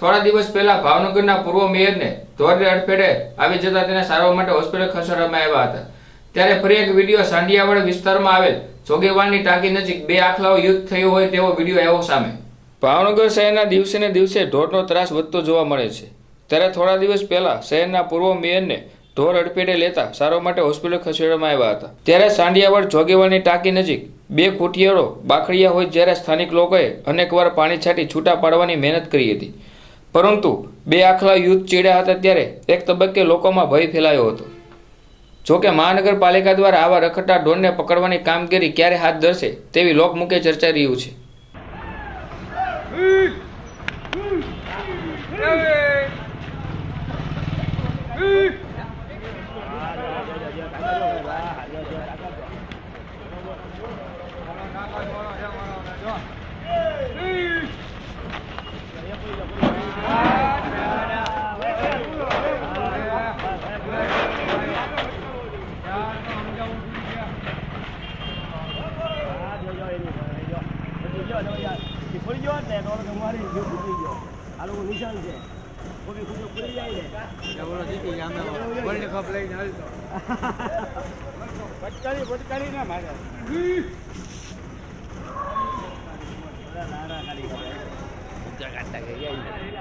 થોડા દિવસ પહેલા ભાવનગરના પૂર્વ મેયરને ધોરડે અડફેટે આવી જતા તેને સારવાર માટે હોસ્પિટલ ખસેડવામાં આવ્યા હતા. ત્યારે ફરી એક વીડિયો સાંડિયાવાડ વિસ્તારમાં આવેલ જોગેવાળની ટાંકી નજીક બે આખલાઓ યુદ્ધ થયું હોય તેવો વીડિયો આવ્યો સામે. ભાવનગર શહેરના દિવસે ને દિવસે ઢોરનો ત્રાસ વધતો જોવા મળે છે. ત્યારે થોડા દિવસ પહેલા શહેરના પૂર્વ મેયરને ઢોર અડપેટે લેતા સારવાર માટે હોસ્પિટલ ખસેડવામાં આવ્યા હતા. ત્યારે સાંડિયાવાડ જોગેવાળની ટાંકી નજીક બે ખૂટિયારો બાખડિયા હોય જ્યારે સ્થાનિક લોકોએ અનેકવાર પાણી છાંટી છૂટા પાડવાની મહેનત કરી હતી. પરંતુ બે આખલા યુદ્ધ ચીડ્યા હતા ત્યારે એક તબક્કે લોકોમાં ભય ફેલાયો હતો. જોકે મહાનગરપાલિકા દ્વારા આવા રખડતા ઢોરને પકડવાની કામગીરી ક્યારે હાથ ધરશે તેવી લોકમુખે ચર્ચાઈ રહ્યું છે. ગયો ને તો તમારી જીવ ફૂટી ગયો. આ લોકો નિશાન છે. કોઈ ખુશો ખુલી જાય ને વર્લ્ડ કપ લઈને હાલતો પટકારી પટકારી ના મારે. કાઢી